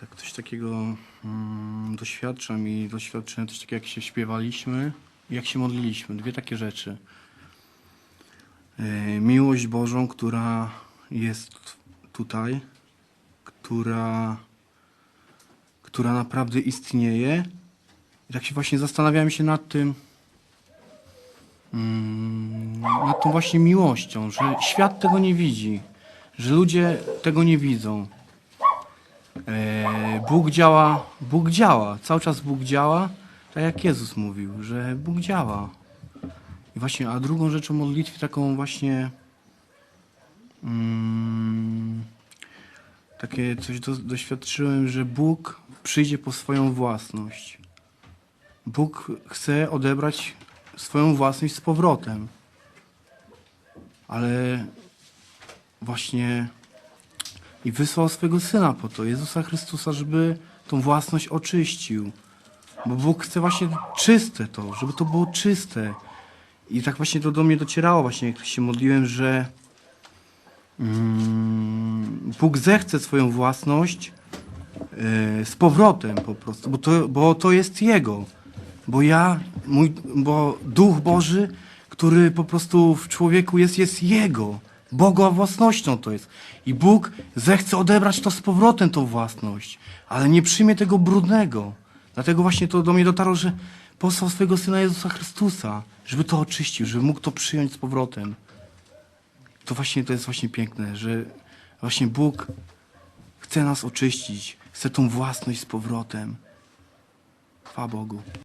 Tak, coś takiego mm, doświadczam i doświadczyłem coś takiego, jak się śpiewaliśmy jak się modliliśmy. Dwie takie rzeczy. E, miłość Bożą, która jest tutaj, która, która naprawdę istnieje. I tak się właśnie zastanawiałem się nad tym, mm, nad tą właśnie miłością, że świat tego nie widzi, że ludzie tego nie widzą. E, Bóg działa, Bóg działa, cały czas Bóg działa, tak jak Jezus mówił, że Bóg działa. I właśnie, a drugą rzeczą modlitwy taką właśnie mm, takie coś do, doświadczyłem, że Bóg przyjdzie po swoją własność. Bóg chce odebrać swoją własność z powrotem. Ale właśnie i wysłał swego Syna po to, Jezusa Chrystusa, żeby tą własność oczyścił. Bo Bóg chce właśnie czyste to, żeby to było czyste. I tak właśnie to do mnie docierało właśnie, jak się modliłem, że mm, Bóg zechce swoją własność e, z powrotem po prostu, bo to, bo to jest Jego. Bo ja, mój, bo Duch Boży, który po prostu w człowieku jest, jest Jego. Boga własnością to jest. I Bóg zechce odebrać to z powrotem, tą własność, ale nie przyjmie tego brudnego. Dlatego właśnie to do mnie dotarło, że posłał swojego Syna Jezusa Chrystusa, żeby to oczyścił, żeby mógł to przyjąć z powrotem. To właśnie to jest właśnie piękne, że właśnie Bóg chce nas oczyścić, chce tą własność z powrotem. Chwała Bogu.